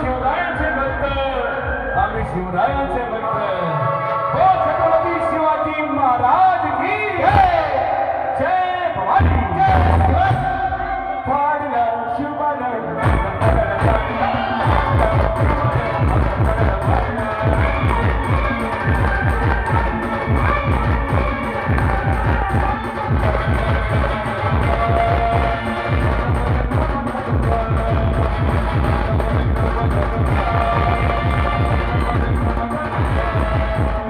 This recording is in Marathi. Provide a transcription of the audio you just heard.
शिवरायाचे भक्त. आम्ही शिवरायाचे भक्त. हो छत्रपती शिवाजी महाराज की जय भवानी